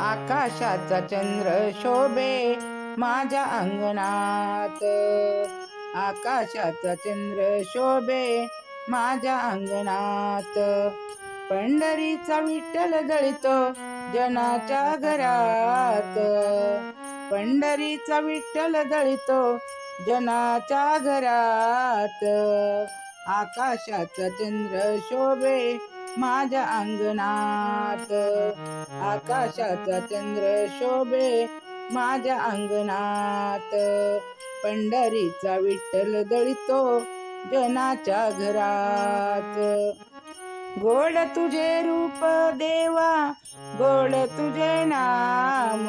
आकाशाचा चंद्र शोभे माझ्या अंगणात. आकाशाचा चंद्र शोभे माझ्या अंगणात. पंढरीचा विठ्ठल दळितो जनाच्या घरात. पंढरीचा विठ्ठल दळितो जनाच्या घरात. आकाशाचा चंद्र शोभे माझ्या अंगणात. आकाशाचा चंद्र शोभे माझ्या अंगणात. पंढरीचा विठ्ठल दळितो जनाच्या घरात. गोड तुझे रूप देवा गोड तुझे नाम.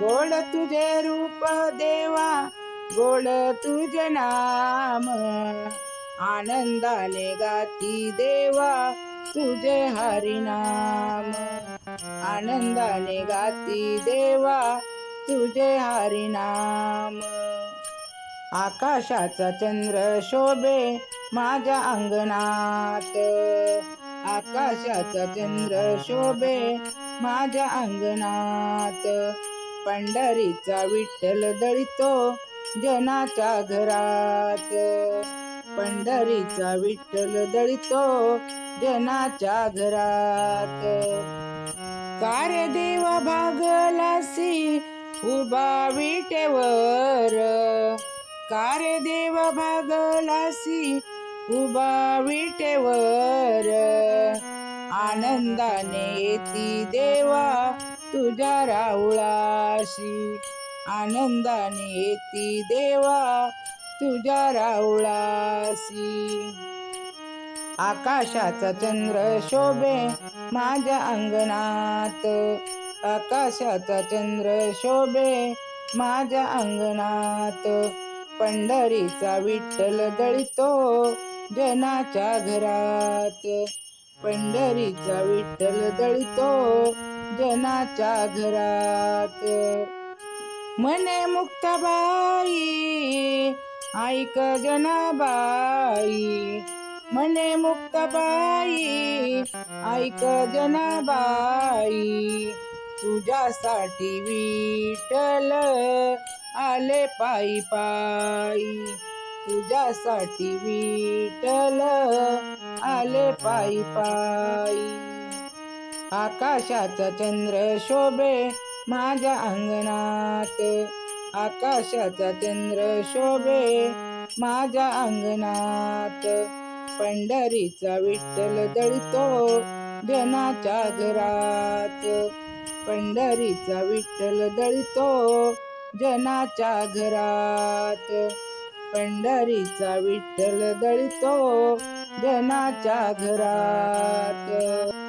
गोड तुझे रूप देवा गोड तुझे नाम. आनंदाने गाती देवा तुझे हरिनाम आनंदाने गाती देवा तुझे हरिनाम आकाशाचा चंद्र शोभे माझ्या अंगणात. आकाशाचा चंद्र शोभे माझ्या अंगणात. पंढरीचा विठ्ठल दळितो जनाच्या घरात. पंढरीचा विठ्ठल दळितो जनाच्या घरात. कार्य देवा भागलासी उभा विटेवर. कार्य देवा भागलासी उभा विटेवर. आनंदाने येती देवा तुझ्या राऊळाशी आनंदाने येती देवा तुझ्या राऊळासी आकाशाचा चंद्र शोभे माझ्या अंगणात. आकाशाचा चंद्र शोभे माझ्या अंगणात. पंढरीचा विठ्ठल दळितो जनाच्या घरात. पंढरीचा विठ्ठल दळितो जनाच्या घरात. मने मुक्ताबाई ऐक जनाबाई मने मुक्ताबाई ऐक जनाबाई तुझ्यासाठी विठल आले पायी पायी. तुझ्यासाठी विठल आले पायी पायी. आकाशाचा चंद्र शोभे माझ्या अंगणात. आकाशाचा चंद्र शोभे माझ्या अंगणात. पंढरीचा विठ्ठल दळतो जनाच्या घरात. पंढरीचा विठ्ठल दळतो जनाच्या घरात. पंढरीचा विठ्ठल दळतो जनाच्या घरात.